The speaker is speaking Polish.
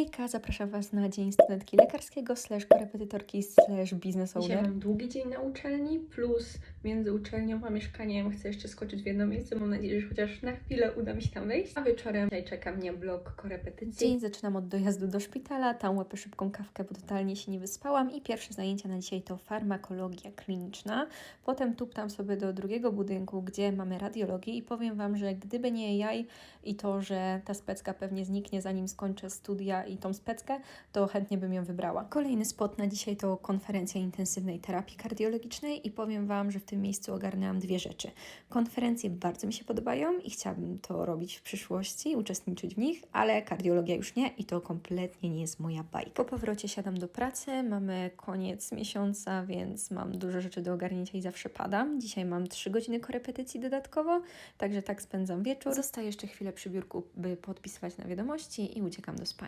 Hejka, zapraszam Was na dzień studentki lekarskiego, slash korepetytorki, slash business Dzisiaj owner. mam długi dzień na uczelni, plus między uczelnią a mieszkaniem chcę jeszcze skoczyć w jedno miejsce. Mam nadzieję, że chociaż na chwilę uda mi się tam wejść. A wieczorem dzisiaj czeka mnie blok korepetycji. Dzień zaczynam od dojazdu do szpitala, tam łapię szybką kawkę, bo totalnie się nie wyspałam i pierwsze zajęcia na dzisiaj to farmakologia kliniczna. Potem tuptam sobie do drugiego budynku, gdzie mamy radiologię i powiem Wam, że gdyby nie jaj i to, że ta specka pewnie zniknie zanim skończę studia i tą speckę, to chętnie bym ją wybrała. Kolejny spot na dzisiaj to konferencja intensywnej terapii kardiologicznej i powiem Wam, że w tym miejscu ogarnęłam dwie rzeczy. Konferencje bardzo mi się podobają i chciałabym to robić w przyszłości, uczestniczyć w nich, ale kardiologia już nie i to kompletnie nie jest moja bajka. Po powrocie siadam do pracy, mamy koniec miesiąca, więc mam dużo rzeczy do ogarnięcia i zawsze padam. Dzisiaj mam 3 godziny korepetycji dodatkowo, także tak spędzam wieczór. Zostaję jeszcze chwilę przy biurku, by podpisywać na wiadomości i uciekam do spania.